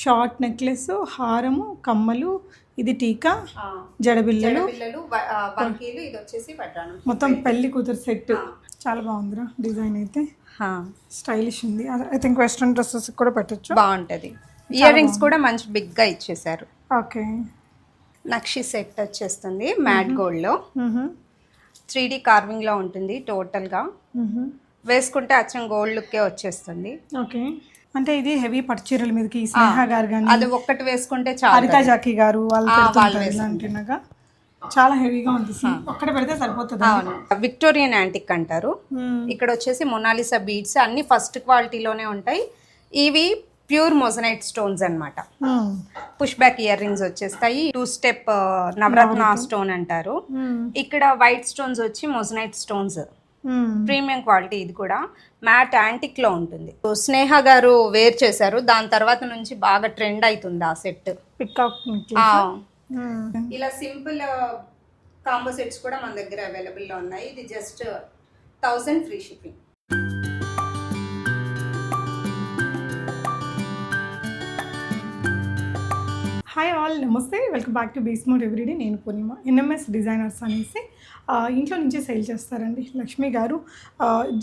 Short necklace హారము కమ్మలు ఇది టీకా జడబిల్లలు పిల్లలు బంకీలు ఇది వచ్చేసి పట్టాను. మొత్తం పెళ్ళి కూతురు సెట్. చాలా బాగుందిరా డిజైన్ అయితే. స్టైలిష్ ఉంది. ఐ థింక్ వెస్ట్రన్ డ్రెస్సెస్ కూడా పెట్టచ్చు. బాగుంటది. ఇయర్ రింగ్స్ కూడా మంచి బిగ్గా ఇచ్చేసారు ఓకే. నక్షి సెట్ వచ్చేస్తుంది మ్యాట్ గోల్డ్లో త్రీ డి కార్వింగ్లో ఉంటుంది టోటల్గా వేసుకుంటే అచ్చం గోల్డ్ లుక్కే వచ్చేస్తుంది. ఓకే. అంటే ఇది హెవీ పట్టు చీరల మీదకి స్నేహ గారు కానీ అది ఒక్కటి వేసుకుంటే చాలా హరిత జాకీ గారు వాళ్ళు ఇలాంటినగా చాలా హెవీగా ఉంది ఒక్కటి పెడితే సరిపోతుంది? అవును. విక్టోరియన్ యాంటిక్ అంటారు. ఇక్కడ వచ్చేసి మొనాలిసా బీడ్స్ అన్ని ఫస్ట్ క్వాలిటీలోనే ఉంటాయి. ఇవి ప్యూర్ మొజనైట్ స్టోన్స్ అన్నమాట. మ్మ్. పుష్ బ్యాక్ ఇయర్ రింగ్స్ వచ్చేస్తాయి. టూ స్టెప్ నవరత్న స్టోన్ అంటారు. ఇక్కడ వైట్ స్టోన్స్ వచ్చి మొజనైట్ స్టోన్స్. ప్రీమియం క్వాలిటీ ఇది కూడా. మ్యాట్ యాంటిక్లో ఉంటుంది. స్నేహ గారు వేర్ చేశారు. దాని తర్వాత నుంచి బాగా ట్రెండ్ అవుతుంది ఆ సెట్. పికాక్. మ్మ్. ఇలా సింపుల్ కాంబో సెట్స్ కూడా మన దగ్గర అవైలబుల్లో ఉన్నాయి. ఇది just thousand free shipping hi all నమస్తే. వెల్కమ్ బ్యాక్ టు బీస్మోట్ ఎవ్రీడే నేను పూర్ణిమ. ఎన్ఎంఎస్ డిజైనర్స్ అనేసి ఇంట్లో నుంచే సేల్ చేస్తారండి లక్ష్మి గారు.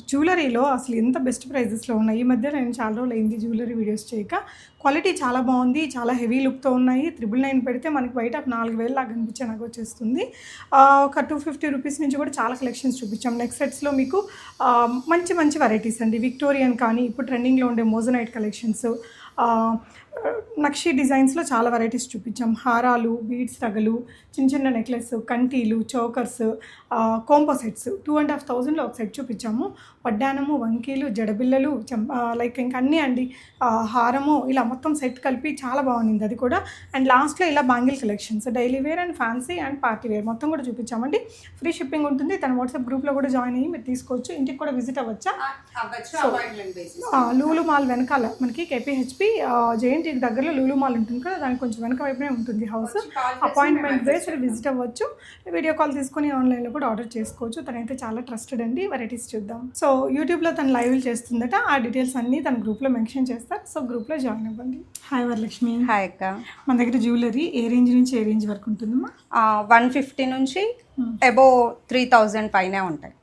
జ్యువెలరీలో అసలు ఎంత బెస్ట్ ప్రైజెస్లో ఉన్నాయి? ఈ మధ్య నేను చాలా రోజులు అయింది జ్యువెలరీ వీడియోస్ చేయక. క్వాలిటీ చాలా బాగుంది చాలా హెవీ లుక్తో ఉన్నాయి. త్రిబుల్ నైన్ పెడితే మనకి బయట నాలుగు వేలు లాగా కనిపించే నాకు వచ్చేస్తుంది. ఒక టూ ఫిఫ్టీ రూపీస్ నుంచి కూడా చాలా కలెక్షన్స్ చూపించాం. నెక్స్ట్ సెట్స్లో మీకు మంచి మంచి వెరైటీస్ అండి. విక్టోరియన్ కానీ ఇప్పుడు ట్రెండింగ్లో ఉండే మోజనైట్ కలెక్షన్స్ నక్షి డిజైన్స్లో చాలా వెరైటీస్ చూపించాం. హారాలు బీడ్స్ రగలు చిన్న చిన్న necklace కంటీలు chokers combo sets two and half థౌజండ్లో ఒక సెట్ చూపించాము. వడ్డానము వంకీలు జడబిల్లలు చెం లైక్ ఇంకా అన్నీ అండి. హారము ఇలా మొత్తం సెట్ కలిపి చాలా బాగుంది అది కూడా. అండ్ లాస్ట్లో ఇలా bangle collections daily wear and fancy and party wear మొత్తం కూడా చూపించామండి. ఫ్రీ షిప్పింగ్ ఉంటుంది. తన వాట్సాప్ గ్రూప్లో కూడా జాయిన్ అయ్యి మీరు తీసుకోవచ్చు. ఇంటికి కూడా విజిట్ అవ్వచ్చా? లూలు మాల్ వెనకాల మనకి కేపీహెచ్పి జేఎన్టీ దగ్గరలో లూలు మాల్ ఉంటుంది కదా దానికి కొంచెం వెనక వైపునే ఉంటుంది హౌస్ అపాయింట్మెంట్ బేస్ విజిట్ అవ్వచ్చు. వీడియో కాల్ తీసుకొని ఆన్లైన్లో కూడా ఆర్డర్ చేసుకోవచ్చు. తనైతే చాలా ట్రస్టెడ్ అండి. వెరైటీస్ చూద్దాం. సో యూట్యూబ్లో తను లైవ్ చేస్తుందట. ఆ డీటెయిల్స్ అన్నీ తన గ్రూప్లో మెన్షన్ చేస్తారు. సో గ్రూప్లో జాయిన్ అవ్వండి. హాయ్ వరలక్ష్మి హాయ్ అక్క. మన దగ్గర జ్యువెలరీ ఏ రేంజ్ నుంచి ఏ రేంజ్ వరకు ఉంటుందమ్మా? వన్ ఫిఫ్టీ నుంచి అబో త్రీ థౌజండ్ పైనే ఉంటాయి.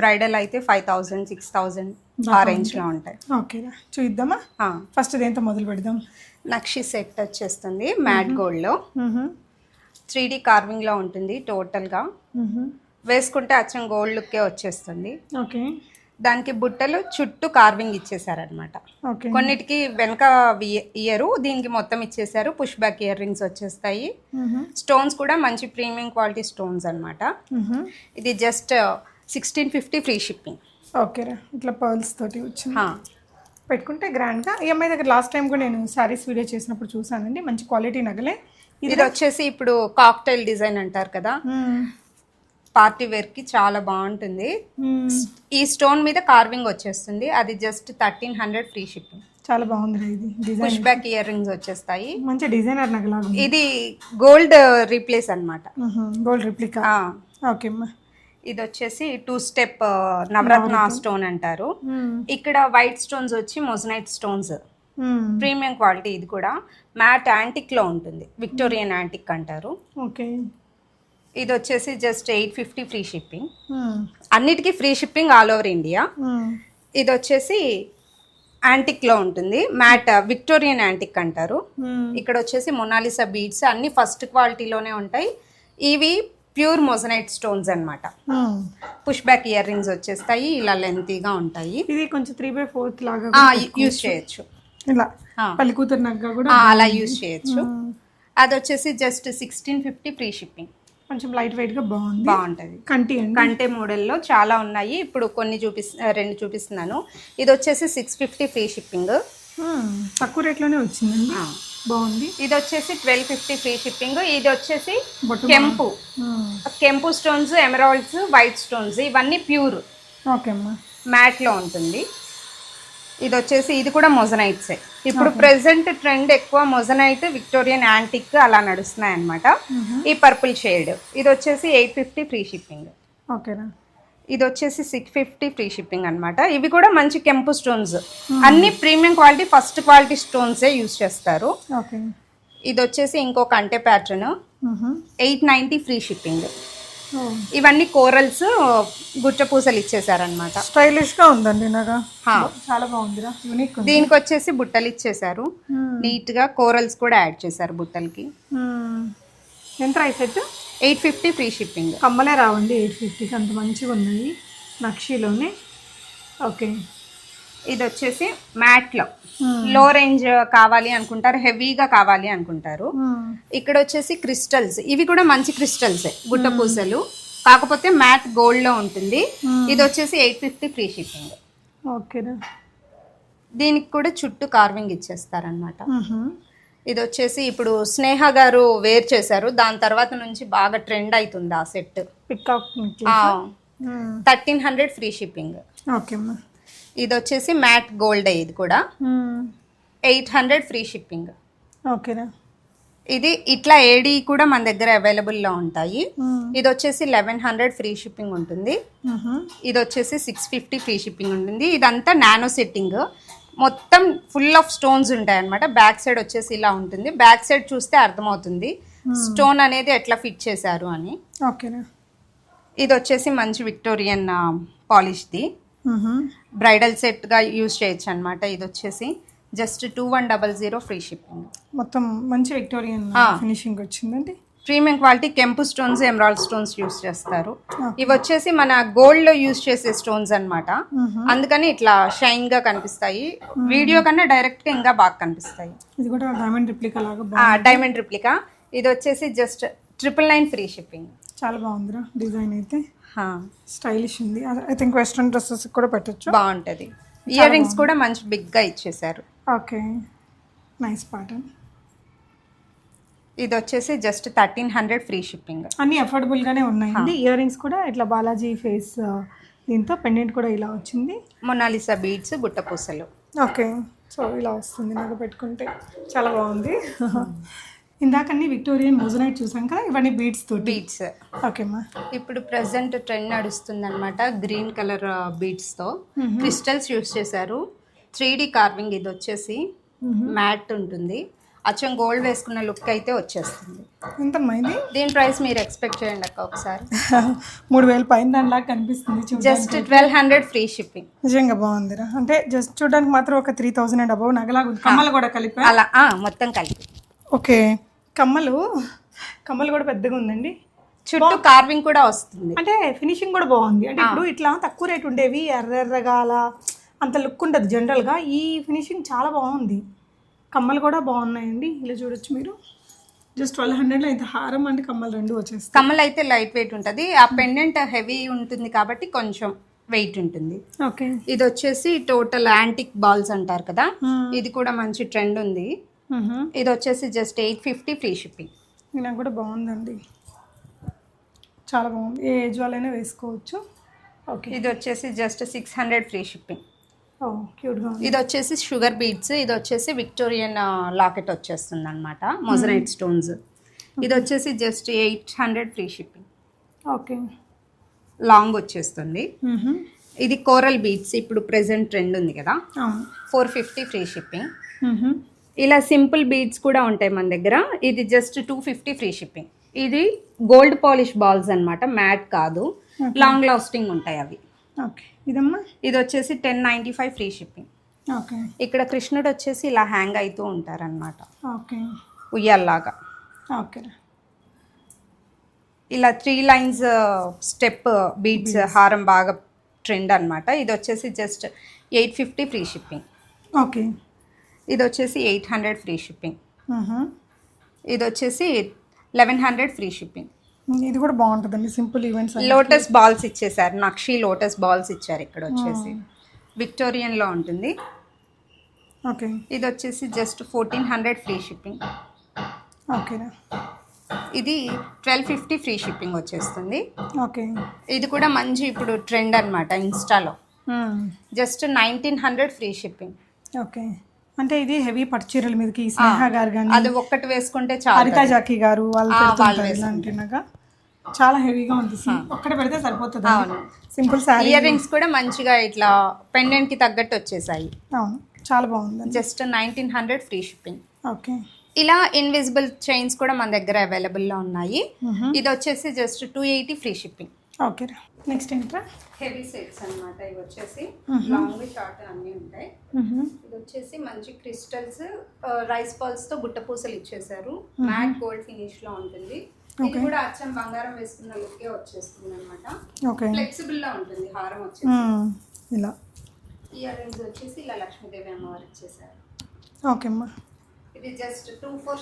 బ్రైడల్ అయితే ఫైవ్ థౌజండ్ సిక్స్ థౌజండ్ ఆ రేంజ్లో ఉంటాయి. ఓకేరా చూద్దామా? ఫస్ట్ దేంతో మొదలు పెడదాం? నక్షి సెట్ వచ్చేస్తుంది మ్యాట్ గోల్డ్లో మ్హూ. త్రీ డి కార్వింగ్లో ఉంటుంది టోటల్గా మ్హూ. వేసుకుంటే అచ్చం గోల్డ్ లుక్కే వచ్చేస్తుంది. ఓకే. దానికి బుట్టలు చుట్టూ కార్వింగ్ ఇచ్చేసారనమాట ఓకే. కొన్నిటికి వెనక ఇయర్ దీనికి మొత్తం ఇచ్చేసారు పుష్ బ్యాక్ ఇయర్ రింగ్స్ వచ్చేస్తాయి. స్టోన్స్ కూడా మంచి ప్రీమియం క్వాలిటీ స్టోన్స్ అన్నమాట. మ్హూ. ఇది just sixteen fifty free shipping. ఓకేరా ఇట్లా పర్ల్స్ తోటి వచ్చింది. పెట్టుకుంటే గ్రాండ్గా ఈఎంఐ దగ్గర లాస్ట్ టైం కూడా నేను శారీస్ వీడియో చేసినప్పుడు చూసానండి. మంచి క్వాలిటీ నగలే. ఇది వచ్చేసి ఇప్పుడు కాక్టైల్ డిజైన్ అంటారు కదా. పార్టీ వేర్కి చాలా బాగుంటుంది. ఈ స్టోన్ మీద కార్వింగ్ వచ్చేస్తుంది. అది just thirteen hundred free shipping చాలా బాగుంది ఇది పుష్ బ్యాక్ ఇయర్ రింగ్స్ వచ్చేస్తాయి. మంచి డిజైనర్ నగలాగా ఇది గోల్డ్ రీప్లేస్ అనమాట గోల్డ్ రిప్లికా ఓకే అమ్మా. ఇది వచ్చేసి టూ స్టెప్ నవరత్న స్టోన్ అంటారు. మ్మ్. ఇక్కడ వైట్ స్టోన్స్ వచ్చి మొజనైట్ స్టోన్స్. ప్రీమియం క్వాలిటీ ఇది కూడా. మ్యాట్ యాంటిక్లో ఉంటుంది. విక్టోరియన్ యాంటిక్ అంటారు. ఓకే ఇది వచ్చేసి just eight fifty free shipping. అన్నిటికీ free shipping all over India. ఇది వచ్చేసి యాంటిక్లో ఉంటుంది. మ్యాట్ విక్టోరియన్ యాంటిక్ అంటారు. ఇక్కడ వచ్చేసి మొనాలిసా బీడ్స్ అన్ని ఫస్ట్ క్వాలిటీలోనే ఉంటాయి. ఇవి ప్యూర్ మొజనైట్ స్టోన్స్ అన్నమాట. మ్మ్. పుష్ బ్యాక్ ఇయర్ రింగ్స్ వచ్చేస్తాయి ఇలా లెంతీగా ఉంటాయి. ఇది కొంచెం త్రీ బై ఫోర్త్ లాగా యూజ్ చేయొచ్చు. ఇలా. కూడా అలా యూజ్ చేయొచ్చు. అది వచ్చేసి just sixteen fifty free shipping కొంచెం లైట్ వెయిట్గా బాగుంది. బాగుంటుంది. కంటి కంటే మోడల్లో చాలా ఉన్నాయి. ఇప్పుడు కొన్ని చూపిస్ రెండు చూపిస్తున్నాను. ఇది వచ్చేసి సిక్స్ ఫిఫ్టీ ఫ్రీ షిప్పింగ్. తక్కువ రేట్లోనే వచ్చిందండి. బాగుంది. ఇది వచ్చేసి ట్వెల్వ్ ఫిఫ్టీ ఫ్రీ షిప్పింగ్. ఇది వచ్చేసి కెంపు. కెంపు స్టోన్స్ ఎమరాల్డ్స్ వైట్ స్టోన్స్ ఇవన్నీ ప్యూర్. ఓకే అమ్మా. మ్యాట్లో ఉంటుంది. ఇది వచ్చేసి ఇది కూడా మొజనైట్సే. ఇప్పుడు ప్రెసెంట్ ట్రెండ్ ఎక్కువ మొజనైట్ విక్టోరియన్ యాంటిక్ అలా నడుస్తున్నాయి అనమాట ఈ పర్పుల్ షేడ్. ఇది వచ్చేసి ఎయిట్ ఫిఫ్టీ ఫ్రీ షిప్పింగ్. ఓకేనా? ఇది వచ్చేసి సిక్స్ ఫిఫ్టీ ఫ్రీ షిప్పింగ్ అనమాట ఇవి కూడా మంచి కెంపు స్టోన్స్. అన్ని ప్రీమియం క్వాలిటీ ఫస్ట్ క్వాలిటీ స్టోన్సే యూస్ చేస్తారు. ఓకే. ఇది వచ్చేసి ఇంకొక అంటే pattern. Eight ninety free shipping. ఇవన్నీ కోరల్స్ గుట్ట పూసలు ఇచ్చేసారనమాట స్టైలిష్గా ఉందండి నగా హా. చాలా బాగుందిరా. యూనిక్ దీనికి వచ్చేసి బుట్టలు ఇచ్చేసారు. నీట్గా కోరల్స్ కూడా యాడ్ చేశారు బుట్టలకి. మ్మ్. ఎంత price set eight fifty free shipping. కమ్మలే రావండి ఎయిట్ ఫిఫ్టీకి అంత మంచిగా ఉన్నాయి నక్షీలోనే. ఓకే. ఇది వచ్చేసి మ్యాట్లో లో రేంజ్ కావాలి అనుకుంటారు హెవీగా కావాలి అనుకుంటారు. ఇక్కడ వచ్చేసి క్రిస్టల్స్. ఇవి కూడా మంచి క్రిస్టల్స్ గుట్ట పూసలు. కాకపోతే మ్యాట్ గోల్డ్లో ఉంటుంది. ఇది వచ్చేసి ఎయిట్ ఫిఫ్టీ ఫ్రీ షిప్పింగ్. ఓకేరా. దీనికి కూడా చుట్టూ కార్వింగ్ ఇచ్చేస్తారనమాట. ఇది వచ్చేసి ఇప్పుడు స్నేహ గారు వేర్ చేశారు. దాని తర్వాత నుంచి బాగా ట్రెండ్ అవుతుంది ఆ set. Hmm. Thirteen hundred free shipping. ఇది వచ్చేసి మ్యాట్ గోల్డ్ ఇది కూడా. మ్మ్. Eight hundred free shipping. ఓకేరా ఇది ఇట్లా ఏడి కూడా మన దగ్గర అవైలబుల్లో ఉంటాయి. మ్మ్. ఇది వచ్చేసి లెవెన్ హండ్రెడ్ ఫ్రీ షిప్పింగ్ ఉంటుంది. ఇది వచ్చేసి సిక్స్ ఫిఫ్టీ ఫ్రీ షిప్పింగ్ ఉంటుంది. ఇదంతా నానో సెట్టింగ్. మొత్తం ఫుల్ ఆఫ్ స్టోన్స్ ఉంటాయి అనమాట బ్యాక్ సైడ్ వచ్చేసి ఇలా ఉంటుంది. బ్యాక్ సైడ్ చూస్తే అర్థమవుతుంది. స్టోన్ అనేది ఎట్లా ఫిట్ చేశారు అని. ఓకేరా ఇది వచ్చేసి మంచి విక్టోరియన్ పాలిష్ది. బ్రైడల్ సెట్గా యూజ్ చేయొచ్చు అనమాట ఇది వచ్చేసి just two one double zero free shipping మొత్తం మంచి విక్టోరియన్. ఫినిషింగ్ వచ్చిందండి. ప్రీమియం క్వాలిటీ కెంపు స్టోన్స్ ఎమరాల్డ్ స్టోన్స్ యూస్ చేస్తారు. ఇవి వచ్చేసి మన గోల్డ్లో యూస్ చేసే స్టోన్స్ అన్నమాట. మ్మ్హమ్. అందుకని ఇట్లా షైన్గా కనిపిస్తాయి. వీడియో కన్నా డైరెక్ట్గా ఇంకా బాగా కనిపిస్తాయి. ఇది కూడా డైమండ్ రిప్లికా లాగా డైమండ్ రిప్లికా ఇది వచ్చేసి just triple nine free shipping చాలా బాగుందిరా డిజైన్ అయితే. స్టైలిష్ ఉంది. ఐ థింక్ వెస్ట్రన్ డ్రెస్సెస్ కూడా పెట్టొచ్చు. బాగుంటది. ఇయర్ రింగ్స్ కూడా మంచి బిగ్గా ఇచ్చేసారు ఓకే. నైస్ ప్యాటర్న్ ఇది వచ్చేసి just thirteen hundred free shipping అన్నీ అఫోర్డబుల్గానే ఉన్నాయండి ఇయర్ రింగ్స్ కూడా ఇట్లా బాలాజీ ఫేస్ దీంతో పెండెంట్ కూడా ఇలా వచ్చింది. మొనాలిసా బీడ్స్ గుట్ట పూసలు. ఓకే. సో ఇలా వస్తుంది నాకు పెట్టుకుంటే. చాలా బాగుంది. ఇందాకన్నీ విక్టోరియన్ మోజనైట్ చూసాం కదా ఇవన్నీ బీడ్స్ తోటి. బీడ్స్. ఓకే అమ్మా ఇప్పుడు ప్రెసెంట్ ట్రెండ్ నడుస్తుంది అనమాట గ్రీన్ కలర్ బీడ్స్తో క్రిస్టల్స్ యూస్ చేశారు. త్రీ డి కార్వింగ్ ఇది వచ్చేసి మ్యాట్ ఉంటుంది. అచ్చం గోల్డ్ వేసుకున్న లుక్ అయితే వచ్చేస్తుంది. ఎంతమ్మా ఇది? దీని ప్రైస్ మీరు ఎక్స్పెక్ట్ చేయండి అక్క ఒకసారి. మూడు వేలు పైన దానిలాగా కనిపిస్తుంది just twelve hundred free shipping నిజంగా బాగుందిరా. అంటే జస్ట్ చూడడానికి మాత్రం ఒక త్రీ థౌసండ్ అండ్ అబౌవ్ నగలాగా కమ్మలు కూడా కలిపా? అలా మొత్తం కలిపి. ఓకే. కమ్మలు కమ్మలు కూడా పెద్దగా ఉందండి. చుట్టూ కార్వింగ్ కూడా వస్తుంది. అంటే ఫినిషింగ్ కూడా బాగుంది. అంటే ఇప్పుడు ఇట్లా తక్కువ రేట్ ఉండేవి ఎర్ర ఎర్రగా అలా అంత లుక్ ఉండదు. జనరల్గా ఈ ఫినిషింగ్ చాలా బాగుంది. కమ్మలు కూడా బాగున్నాయండి. ఇలా చూడొచ్చు మీరు. జస్ట్ ట్వెల్వ్ హండ్రెడ్లో అయితే హారం అంటే కమ్మలు రెండు వచ్చేస్తాయి. కమ్మలు అయితే లైట్ వెయిట్ ఉంటుంది. ఆ పెండెంట్ హెవీ ఉంటుంది కాబట్టి కొంచెం వెయిట్ ఉంటుంది. ఓకే ఇది వచ్చేసి టోటల్ యాంటిక్ బాల్స్ అంటారు కదా. ఇది కూడా మంచి ట్రెండ్ ఉంది. ఇది వచ్చేసి just eight fifty free shipping నాకు కూడా బాగుందండి. చాలా బాగుంది. ఏ ఏజ్ వాళ్ళైనా వేసుకోవచ్చు. ఓకే ఇది వచ్చేసి just six hundred free shipping ఇది వచ్చేసి షుగర్ బీడ్స్ ఇది వచ్చేసి విక్టోరియన్ లాకెట్ వచ్చేస్తుంది అనమాట మొజరైట్ స్టోన్స్. ఇది వచ్చేసి just eight hundred free shipping. Okay. Long వచ్చేస్తుంది. ఇది కోరల్ బీడ్స్ ఇప్పుడు ప్రెసెంట్ ట్రెండ్ ఉంది కదా. Four fifty free shipping. ఇలా సింపుల్ బీడ్స్ కూడా ఉంటాయి మన దగ్గర. ఇది just two fifty free shipping. ఇది గోల్డ్ పాలిష్ బాల్స్ అన్నమాట మ్యాట్ కాదు. లాంగ్ లాస్టింగ్ ఉంటాయి అవి. ఓకే. ఇదమ్మా? ఇది వచ్చేసి ten ninety five free shipping. Okay. ఇక్కడ కృష్ణుడు వచ్చేసి ఇలా హ్యాంగ్ అవుతూ ఉంటారనమాట ఓకే. ఉయ్యాల్లాగా. ఓకేరా ఇలా త్రీ లైన్స్ స్టెప్ బీడ్స్ హారం బాగా ట్రెండ్ అన్నమాట. ఇది వచ్చేసి just eight fifty free shipping. Okay. ఇది వచ్చేసి ఎయిట్ హండ్రెడ్ ఫ్రీ షిప్పింగ్. ఇది వచ్చేసి లెవెన్ హండ్రెడ్ ఫ్రీ షిప్పింగ్. ఇది కూడా బాగుంటుందండి. సింపుల్ ఈవెంట్స్ లోటస్ బాల్స్ ఇచ్చేసారు నక్షి లోటస్ బాల్స్ ఇచ్చారు ఇక్కడ వచ్చేసి. విక్టోరియన్లో ఉంటుంది. ఓకే. ఇది వచ్చేసి just fourteen hundred free shipping ఓకేరా ఇది ట్వెల్వ్ ఫిఫ్టీ ఫ్రీ షిప్పింగ్ వచ్చేస్తుంది. ఓకే. ఇది కూడా మంచి ఇప్పుడు ట్రెండ్ అన్నమాట ఇన్స్టాలో. Just nineteen hundred free shipping okay. అంటే ఇది హెవీ పట్టుచీరల మీదకి స్నేహ గారు కానీ అది ఒక్కటి వేసుకుంటే హరిత జాకీ గారు వాళ్ళు చాలా హెవీగా ఉంది ఒక్కడ పెడితే సరిపోతుంది? అవును. సింపుల్ శారీ ఇయర్ రింగ్స్ కూడా మంచిగా ఇట్లా పెండెంట్కి తగ్గట్టు వచ్చేసాయి. అవును. చాలా బాగుందండి. Just nineteen hundred free shipping okay. ఇలా ఇన్విజిబుల్ చైన్స్ కూడా మన దగ్గర available లో ఉన్నాయి. ఇది వచ్చేసి just two eighty free shipping okay రా. నెక్స్ట్ ఏంట్రా? హెవీ సెట్స్ అన్నమాట. ఇవి వచ్చేసి లాంగ్ షార్ట్ అన్నీ ఉంటాయి. ఇది వచ్చేసి మంచి క్రిస్టల్స్ రైస్ బాల్స్తో గుట్ట పూసలు ఇచ్చేసారు మ్యాట్ గోల్డ్ ఫినిష్లో ఉంటుంది. ఇది కూడా అచ్చం బంగారం వేసుకున్న లుక్కే వచ్చేస్తుంది అనమాట ఫ్లెక్సిబుల్ లా ఉంటుంది హారం వచ్చేసి. ఇలా. ఇయర్ రింగ్స్ వచ్చేసి ఇలా లక్ష్మీదేవి అమ్మవారు ఇచ్చేసారు ఓకే అమ్మా. ఇది just two four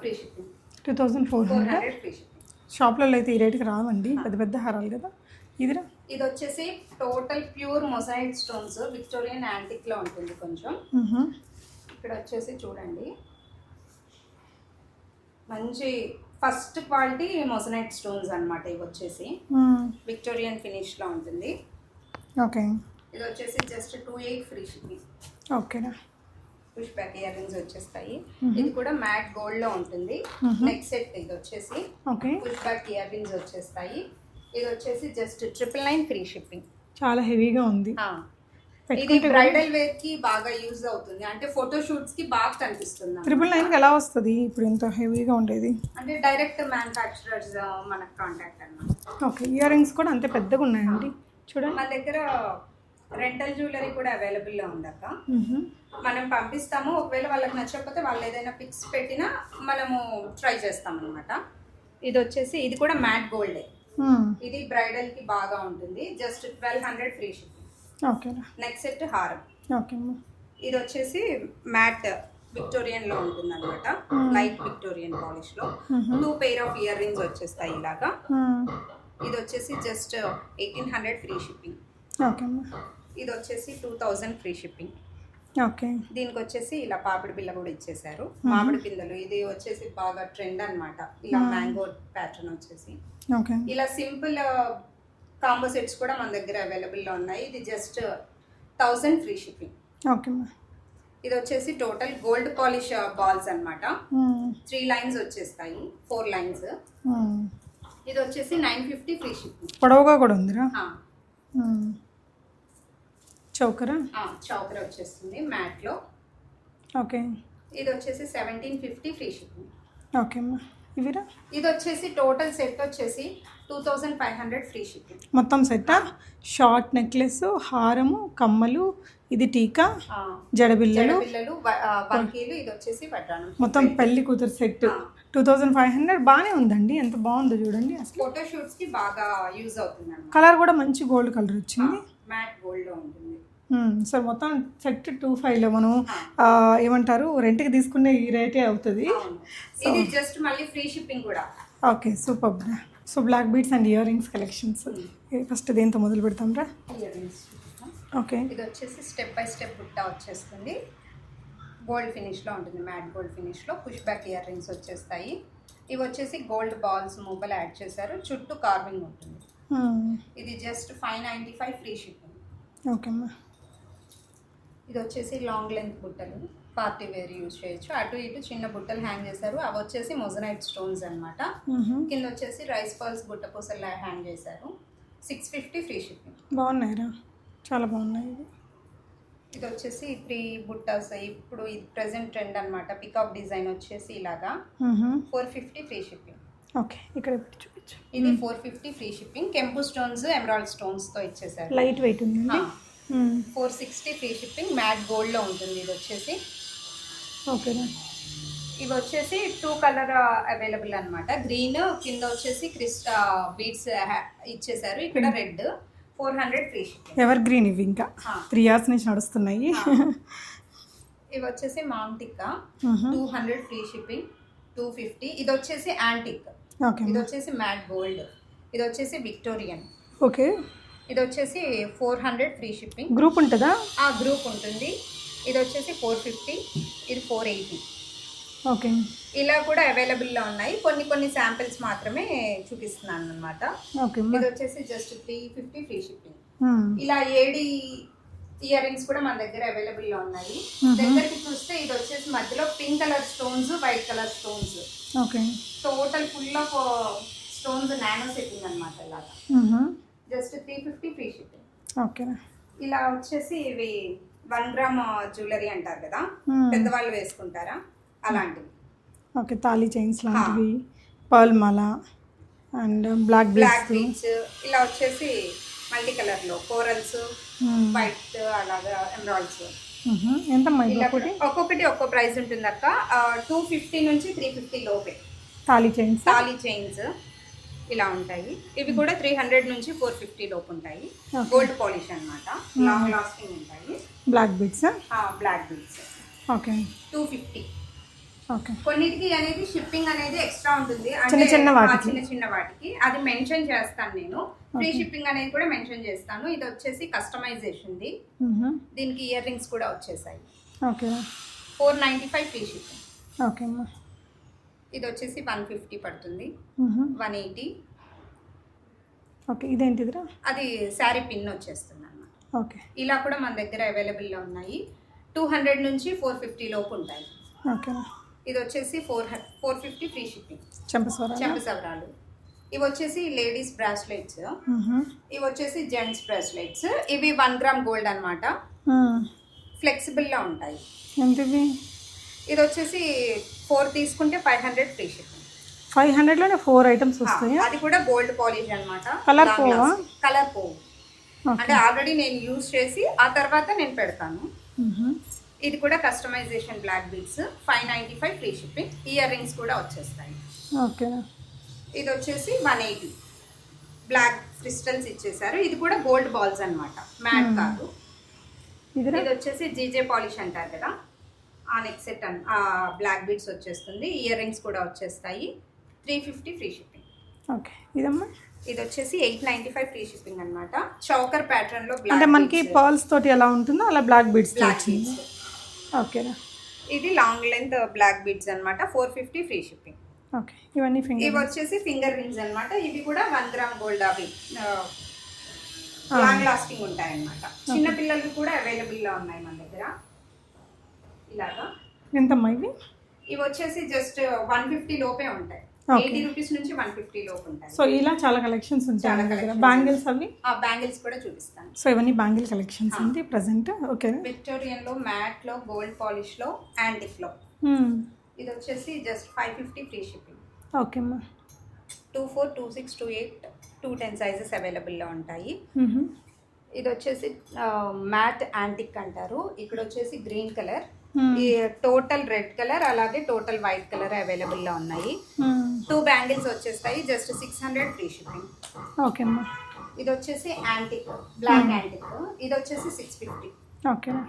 free shipping two thousand four hundred free shipping షాప్లలో అయితే ఈ రేటుకి రావండి. పెద్ద పెద్ద హారాలు కదా. ఇదిరా. ఇది వచ్చేసి total pure mosaic stones Victorian యాంటిక్లో ఉంటుంది కొంచెం. ఇక్కడ వచ్చేసి చూడండి. మంచి ఫస్ట్ క్వాలిటీ మొజనైట్ స్టోన్స్ అన్నమాట ఇవి వచ్చేసి. విక్టోరియన్ ఫినిష్లో ఉంటుంది. ఓకే. ఇది వచ్చేసి just two eight free shipping. ఓకేనా పుష్ బ్యాక్ ఇయర్ రింగ్స్ వచ్చేస్తాయి ఇది కూడా మ్యాట్ గోల్డ్లో ఉంటుంది నెక్స్ట్ సెట్ ఇది వచ్చేసి. Okay. Push back ear rings వచ్చేస్తాయి. ఇది వచ్చేసి just triple nine free shipping. చాలా హెవీగా ఉంది. ఇది బ్రైడల్ వేర్కి బాగా యూజ్ అవుతుంది. అంటే ఫోటో షూట్స్కి బాగా కనిపిస్తుంది. ట్రిపుల్ నైన్కి ఎలా వస్తుంది? ఇప్పుడు ఇంత హెవీగా ఉండేది. అంటే డైరెక్ట్ మ్యానుఫ్యాక్చరర్స్ మనకు కాంటాక్ట్ అన్నమాట. ఓకే. ఇయర్ రింగ్స్ కూడా అంతే పెద్దగా ఉన్నాయండి. చూడండి. మన దగ్గర రెంటల్ జ్యువెలరీ కూడా అవైలబుల్లో ఉందక్క. మనం పంపిస్తాము ఒకవేళ వాళ్ళకి నచ్చకపోతే వాళ్ళు ఏదైనా పిక్స్ పెట్టినా మనము ట్రై చేస్తాం అనమాట ఇది వచ్చేసి ఇది కూడా మ్యాట్ గోల్డే. ఇది బ్రైడల్కి బాగా ఉంటుంది. Just twelve hundred free shipping next set హారం. ఓకే ఇది వచ్చేసి మ్యాట్ విక్టోరియన్లో ఉంటుంది అనమాట లైట్ విక్టోరియన్ పాలిష్లో. Two pair of ear rings వచ్చేస్తాయి ఇలాగా. ఇది వచ్చేసి just eighteen hundred free shipping okay అమ్మా. ఇది వచ్చేసి two thousand free shipping okay. దీనికి వచ్చేసి ఇలా పాపిడి బిల్ల కూడా ఇచ్చేసారు. మామిడి పిందెలు ఇది వచ్చేసి బాగా ట్రెండ్ అన్నమాట. ఇలా మ్యాంగో ప్యాటర్న్ వచ్చేసి. ఇలా సింపుల్ కాంబో సెట్స్ కూడా మన దగ్గర అవైలబుల్లో ఉన్నాయి. ఇది just thousand free shipping okay ఇది వచ్చేసి టోటల్ గోల్డ్ పాలిష్ బాల్స్ అన్నమాట. మ్మ్. త్రీ లైన్స్ వచ్చేస్తాయి. Four lines. ఇది వచ్చేసి నైన్ ఫిఫ్టీ ఫ్రీ షిప్పింగ్ పొడవుగా కూడా ఉందిరా. చౌకరా? చౌకర వచ్చేస్తుంది మ్యాట్లో ఓకే. ఇది వచ్చేసి seventeen fifty free shipping. Okay అమ్మా. ఇవిరా? ఇది వచ్చేసి టోటల్ సెట్ వచ్చేసి two thousand five hundred free shipping. మొత్తం సెట్టా షార్ట్ నెక్లెస్ హారము కమ్మలు ఇది టీకా జడబిల్లలు పిల్లలు వంకీలు ఇది వచ్చేసి వడ్డానం మొత్తం పెళ్ళి కూతురు set. Two thousand five hundred బాగానే ఉందండి. ఎంత బాగుందో చూడండి అసలు. ఫోటో షూట్స్కి బాగా యూజ్ అవుతుంది కలర్ కూడా మంచి గోల్డ్ కలర్ వచ్చింది. మ్యాట్ గోల్డ్లో ఉంటుంది. సో మొత్తం సెట్ టూ ఫైవ్లో మనం ఏమంటారు రెంట్కి తీసుకునే ఈ రేటే అవుతుంది. ఇది జస్ట్ మళ్ళీ ఫ్రీ షిప్పింగ్ కూడా. Okay super. So black beads and earrings collections. First దేంతో మొదలు పెడతాం రా? ఓకే. ఇది వచ్చేసి స్టెప్ బై స్టెప్ బుట్ట వచ్చేస్తుంది. గోల్డ్ ఫినిష్లో ఉంటుంది మ్యాట్ గోల్డ్ ఫినిష్లో పుష్ బ్యాక్ ఇయర్ రింగ్స్ వచ్చేస్తాయి. ఇవి వచ్చేసి గోల్డ్ బాల్స్ మొబైల్ యాడ్ చేశారు. చుట్టూ కార్వింగ్ ఉంటుంది. ఇది just five ninety five free shipping okay అమ్మా ఇది వచ్చేసి లాంగ్ లెంత్ బుట్టలు. పార్టీ వేర్ యూజ్ చేయొచ్చు. అటు ఇటు చిన్న బుట్టలు హ్యాంగ్ చేశారు. అవి వచ్చేసి మొజనైట్ స్టోన్స్ అన్నమాట. మ్హూ. కింద వచ్చేసి రైస్ పర్ల్స్ బుట్ట పూసలు హ్యాంగ్ చేశారు. సిక్స్ ఫిఫ్టీ ఫ్రీ షిప్పింగ్ బాగున్నాయిరా చాలా బాగున్నాయి ఇది వచ్చేసి త్రీ బుట్టాస్. ఇప్పుడు ఇది ప్రెసెంట్ ట్రెండ్ అనమాట పికప్ డిజైన్ వచ్చేసి ఇలాగా. Four fifty free shipping okay ఇక్కడ పెట్టి. ఇది ఫోర్ ఫిఫ్టీ ఫ్రీ షిప్పింగ్ కెంపు స్టోన్స్ ఎమరాల్డ్ స్టోన్స్తో ఇచ్చేసారు లైట్ వెయిట్ ఉందండి మ్మ్. Four sixty free shipping matte గోల్డ్లో ఉంటుంది ఇది వచ్చేసి. ఓకేనా ఇవి వచ్చేసి టూ కలర్ అవైలబుల్ అన్నమాట. గ్రీన్ కింద వచ్చేసి క్రిస్ బీడ్స్ ఇచ్చేసారు ఇక్కడ red four hundred free shipping evergreen ఇవి ఇంకా. త్రీ ఇయర్స్ నుంచి నడుస్తున్నాయి. ఇవి వచ్చేసి మాంటిక్. Two hundred free shipping two fifty ఇది వచ్చేసి యాంటిక్ ఇది వచ్చేసి మ్యాట్ గోల్డ్. ఇది వచ్చేసి విక్టోరియన్. ఓకే. ఇది వచ్చేసి four hundred free shipping. Group ఉంటుందా? ఆ గ్రూప్ ఉంటుంది. ఇది వచ్చేసి ఫోర్ ఫిఫ్టీ ఇది ఫోర్ ఎయిటీ. ఓకే. ఇలా కూడా అవైలబుల్లో ఉన్నాయి. కొన్ని కొన్ని శాంపిల్స్ మాత్రమే చూపిస్తున్నాను అనమాట ఓకే ఇది వచ్చేసి just three fifty free shipping. ఇలా ఏడి ఇయర్ రింగ్స్ కూడా మన దగ్గర అవైలబుల్లో ఉన్నాయి దగ్గరికి చూస్తే ఇది వచ్చేసి మధ్యలో pink colour stones white colour stones. Okay. Total full of stones nano setting అనమాట ఇలాగా. మ్మ్. Just three fifty free shipping. ఓకేనా ఇలా వచ్చేసి ఇవి వన్ గ్రామ్ జ్యువెలరీ అంటారు కదా. పెద్దవాళ్ళు వేసుకుంటారా? అలాంటివి. ఓకే తాళీ చైన్స్ లాంటివి పర్ల్ మాల అండ్ బ్లాక్ బ్లాక్ ఇలా వచ్చేసి మల్టీ కలర్లో కోరల్స్ వైట్ అలాగా ఎమరాల్డ్స్. ఒక్కొక్కటి ఒక్కో ప్రైస్ ఉంటుంది అక్క. టూ ఫిఫ్టీ నుంచి త్రీ ఫిఫ్టీ లోపే. తాళీ చైన్స్? తాళీ చైన్స్ ఇలా ఉంటాయి. ఇవి కూడా త్రీ హండ్రెడ్ నుంచి ఫోర్ ఫిఫ్టీ లోపు ఉంటాయి. గోల్డ్ పాలిష్ అన్నమాట. లాంగ్ లాస్టింగ్ ఉంటాయి. Black beads black beads okay. Two fifty కొన్నిటికి అనేది షిప్పింగ్ అనేది ఎక్స్ట్రా ఉంటుంది. చిన్న చిన్న వాటికి. చిన్న చిన్న వాటికి. అది మెన్షన్ చేస్తాను నేను. ఫ్రీ షిప్పింగ్ అనేది కూడా మెన్షన్ చేస్తాను. ఇది వచ్చేసి కస్టమైజేషన్ ది. దీనికి ఇయర్ రింగ్స్ కూడా వచ్చేసాయి. Okay. Four ninety five free shipping okay అమ్మా. ఇది వచ్చేసి వన్ ఫిఫ్టీ పడుతుంది. One eighty okay. ఇదేంటిదిరా? అది శారీ పిన్ వచ్చేస్తుంది అన్నమాట ఓకే. ఇలా కూడా మన దగ్గర అవైలబుల్లో ఉన్నాయి. టూ హండ్రెడ్ నుంచి ఫోర్ ఫిఫ్టీ లోపు ఉంటాయి. ఓకేనా ఇది వచ్చేసి four four fifty free shipping. చెంపస్వరాలు? చెంపసవరాలు. ఇవి వచ్చేసి లేడీస్ బ్రాస్లెట్స్. ఇవి వచ్చేసి జెంట్స్ బ్రాస్లెట్స్. ఇవి వన్ గ్రామ్ గోల్డ్ అనమాట ఫ్లెక్సిబుల్గా ఉంటాయి. ఎంతవి? ఇది వచ్చేసి ఫోర్ తీసుకుంటే five hundred free shipping. Five హండ్రెడ్లోనే four items వస్తాయి? అది కూడా గోల్డ్ పాలిష్ అనమాట Colour పోవా? కలర్ పోవు. అంటే ఆల్రెడీ నేను యూజ్ చేసి ఆ తర్వాత నేను పెడతాను. ఇది కూడా customization black beads five ninety five free shipping earrings కూడా వచ్చేస్తాయి. ఓకేనా ఇది వచ్చేసి వన్ ఎయిటీ బ్లాక్ క్రిస్టల్స్ ఇచ్చేసారు. ఇది కూడా గోల్డ్ బాల్స్ అన్నమాట. మ్యాట్ కాదు. ఇది వచ్చేసి జీజే పాలిష్ అంటారు కదా. ఆ neck set and black beads వచ్చేస్తుంది. ఇయర్ రింగ్స్ కూడా వచ్చేస్తాయి. Three fifty free shipping okay. ఇదమ్మా? ఇది వచ్చేసి eight ninety five free shipping అనమాట చౌకర్ ప్యాటర్న్లో అంటే మనకి పర్ల్స్ తోటి ఎలా ఉంటుందో అలా బ్లాక్ బీడ్స్ బ్లాక్ బీడ్స్ ఓకేనా ఇది లాంగ్ లెంత్ బ్లాక్ బీడ్స్ అన్నమాట. Four fifty free shipping. Okay. ఇవన్నీ ఇవి ఫింగర్ వచ్చేసి ఫింగర్ రింగ్స్ అన్నమాట. ఇవి కూడా వన్ గ్రామ్ గోల్డ్ అవి లాంగ్ లాస్టింగ్ ఉంటాయి అన్నమాట చిన్న పిల్లలకి కూడా అవైలబుల్లో ఉన్నాయి మన దగ్గర. ఇలాగా. ఎంతమ్మా ఇవి? ఇవి వచ్చేసి జస్ట్ వన్ ఫిఫ్టీ లోపే ఉంటాయి. ఎయిటీ రూపీస్ నుంచి వన్ ఫిఫ్టీ లోపు ఉంటాయి. సో ఇలా చాలా కలెక్షన్స్ ఉంటాయి దగ్గర. బ్యాంగిల్స్ అవి? బ్యాంగిల్స్ కూడా చూపిస్తాను. సో ఇవన్నీ బ్యాంగిల్ కలెక్షన్స్ ఉంది ప్రజెంట్ ఓకేనా విక్టోరియన్లో మ్యాట్లో గోల్డ్ పాలిష్లో యాంటిక్లో. Hmm. ఇది వచ్చేసి just five fifty free shipping okay అమ్మా two four two six two eight two ten sizes అవైలబుల్లో ఉంటాయి. మ్మ్. ఇది వచ్చేసి మ్యాట్ యాంటిక్ అంటారు. ఇక్కడ వచ్చేసి గ్రీన్ కలర్. ఈ టోటల్ రెడ్ కలర్ అలాగే టోటల్ వైట్ కలర్ అవైలబుల్లో ఉన్నాయి. మ్మ్. టూ బ్యాంగిల్స్ వచ్చేస్తాయి just six hundred free shipping. Okay అమ్మా. ఇది వచ్చేసి యాంటిక్ బ్లాక్ యాంటిక్. ఇది వచ్చేసి సిక్స్ ఫిఫ్టీ. ఓకేనా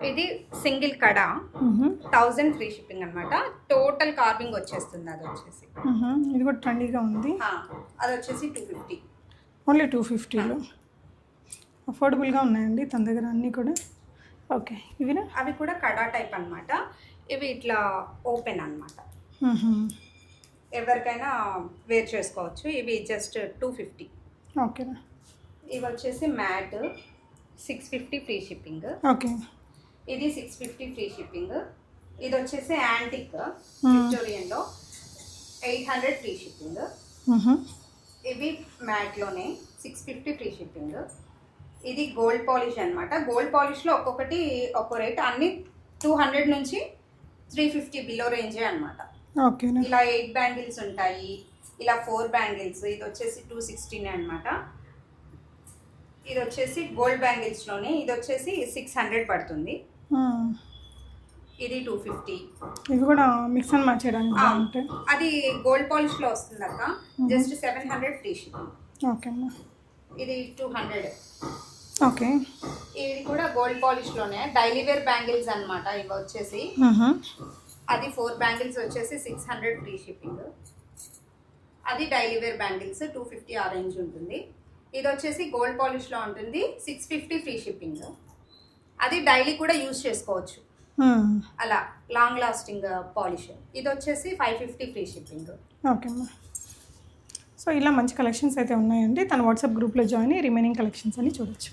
ఇది సింగిల్ కడ. థౌజండ్ ఫ్రీ షిప్పింగ్ అనమాట టోటల్ కార్వింగ్ వచ్చేస్తుంది అది వచ్చేసి. ఇది కూడా ట్రెండీగా ఉంది. అది వచ్చేసి టూ ఫిఫ్టీ. ఓన్లీ టూ ఫిఫ్టీలో. అఫోర్డబుల్గా ఉన్నాయండి తన దగ్గర అన్నీ కూడా. ఓకే. ఇవినా? అవి కూడా కడా టైప్ అన్నమాట. ఇవి ఇట్లా ఓపెన్ అన్నమాట. మ్మ్. ఎవరికైనా వేర్ చేసుకోవచ్చు. ఇవి జస్ట్ టూ ఫిఫ్టీ. ఓకేనా? ఇవి వచ్చేసి matte six fifty free shipping. Okay. ఇది సిక్స్ ఫిఫ్టీ ఫ్రీ షిప్పింగ్. ఇది వచ్చేసి యాంటిక్. విక్టోరియన్లో ఎయిట్ హండ్రెడ్ ఫ్రీ షిప్పింగ్. ఇవి మ్యాట్లోనే సిక్స్ ఫిఫ్టీ ఫ్రీ షిప్పింగ్. ఇది గోల్డ్ పాలిష్ అనమాట గోల్డ్ పాలిష్లో ఒక్కొక్కటి ఒక్కో రేట్ అన్ని టూ హండ్రెడ్ నుంచి త్రీ ఫిఫ్టీ బిలో రేంజే అనమాట ఇలా ఎయిట్ బ్యాంగిల్స్ ఉంటాయి. ఇలా ఫోర్ బ్యాంగిల్స్ ఇది వచ్చేసి టూ సిక్స్టీన్ అనమాట ఇది వచ్చేసి గోల్డ్ బ్యాంగిల్స్లోనే ఇది వచ్చేసి సిక్స్ హండ్రెడ్ పడుతుంది. ఇది టూ ఫిఫ్టీ. ఇవి కూడా మిక్స్ అండ్ మ్యాచ్ చేయడానికి అది గోల్డ్ పాలిష్లో వస్తుంది అక్క just seven hundred free shipping. Okay అమ్మా. ఇది టూ హండ్రెడ్. ఓకే. ఇది కూడా గోల్డ్ పాలిష్లోనే. డైలీ వేర్ బ్యాంగిల్స్ అన్నమాట ఇవి వచ్చేసి. అది ఫోర్ బ్యాంగిల్స్ వచ్చేసి సిక్స్ హండ్రెడ్ ఫ్రీ షిప్పింగ్. అది daily wear bangles two fifty ఆ రేంజ్ ఉంటుంది. ఇది వచ్చేసి గోల్డ్ పాలిష్లో ఉంటుంది. Six fifty free shipping. అది డైలీ కూడా యూస్ చేసుకోవచ్చు. అలా లాంగ్ లాస్టింగ్ పాలిష్. ఇది వచ్చేసి five fifty free shipping. Okay so ఇలా మంచి కలెక్షన్స్ అయితే ఉన్నాయండి. తన వాట్సాప్ గ్రూప్లో జాయిన్ అయ్యి రిమైనింగ్ కలెక్షన్స్ అన్ని చూడొచ్చు.